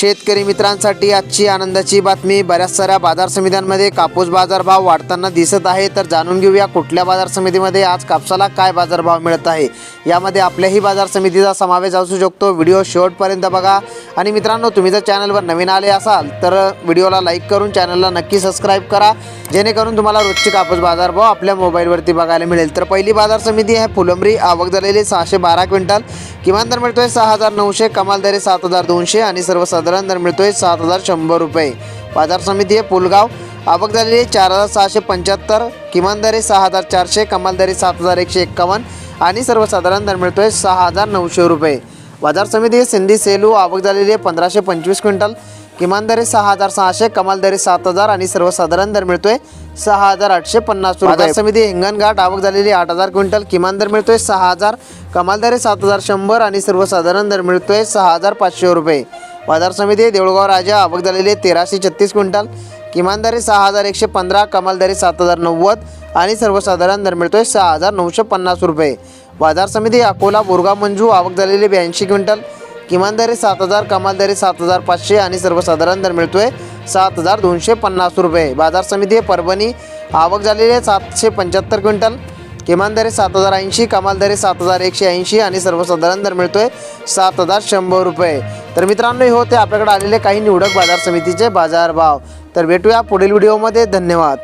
शेतकरी मित्रांसाठी आजची आनंदाची बातमी. बऱ्याच साऱ्या बाजार समित्यांमध्ये कापूस बाजारभाव वाढताना दिसत आहे. तर जाणून घेऊया कुठल्या बाजार समितीमध्ये आज कापसाला काय बाजारभाव मिळत आहे. यामध्ये आपल्याही बाजार समितीचा समावेश असू शकतो. व्हिडिओ शेवटपर्यंत बघा. आणि मित्रांनो तुम्ही जर चॅनलवर नवीन आले असाल तर व्हिडिओला लाईक करून चॅनलला नक्की सबस्क्राईब करा. जेणेकरून तुम्हाला रोजचे कापूस बाजारभाव आपल्या मोबाईलवरती बघायला मिळेल. तर पहिली बाजार समिती आहे फुलंब्री. आवक झालेली सहाशे बारा क्विंटल. किमान दर मिळतोय सहा हजार नऊशे कमाल दरे सात हजार दोनशे आणि सर्वसाधारण दर मिळतोय सात हजार शंभर रुपये. बाजार समिती आहे पुलगाव आवक झालेली चार हजार सहाशे पंच्याहत्तर किमान दरे सहा हजार चारशे कमाल दरे सात हजार एकशे एक्कावन्न आणि सर्वसाधारण दर मिळतोय सहा हजार नऊशे रुपये. बाजार समिती सिंधी सेलू आवक झालेली आहे पंधराशे पंचवीस क्विंटल किमान दरे सहा हजार सहाशे कमाल दरे सात हजार आणि सर्वसाधारण दर मिळतोय सहा हजार आठशे पन्नास बाजार समिती हिंगणघाट आवक झालेली आठ हजार क्विंटल किमान दर मिळतोय सहा हजार कमाल दरे सात हजार शंभर आणि सर्वसाधारण दर मिळतोय सहा हजार पाचशे रुपये. बाजार समिती देऊळगाव राजा आवक झालेली तेराशे छत्तीस क्विंटल. किमानदारी सहा हजार एकशे पंधरा कमालदारी सात हजार नव्वद आणि सर्वसाधारण दर मिळतोय सहा हजार नऊशे पन्नास रुपये. बाजार समिती अकोला बोरगाव मंजू आवक झालेली ब्याऐंशी क्विंटल. किमानदारी सात हजार कमालदारी सात हजार पाचशे आणि सर्वसाधारण दर मिळतोय सात हजार दोनशे पन्नास रुपये. बाजार समिती परभणी आवक झालेली आहे सातशे पंच्याहत्तर क्विंटल. किमान दरे सात हजार ऐंशी कमाल दरे सात हजार एकशे ऐंशी आणि सर्वसाधारण दर मिळतोय सात हजार शंभर रुपये. तर मित्रांनो हे होते आपल्याकडे आलेले काही निवडक बाजार समितीचे बाजारभाव. तर भेटूया पुढील व्हिडिओमध्ये. धन्यवाद.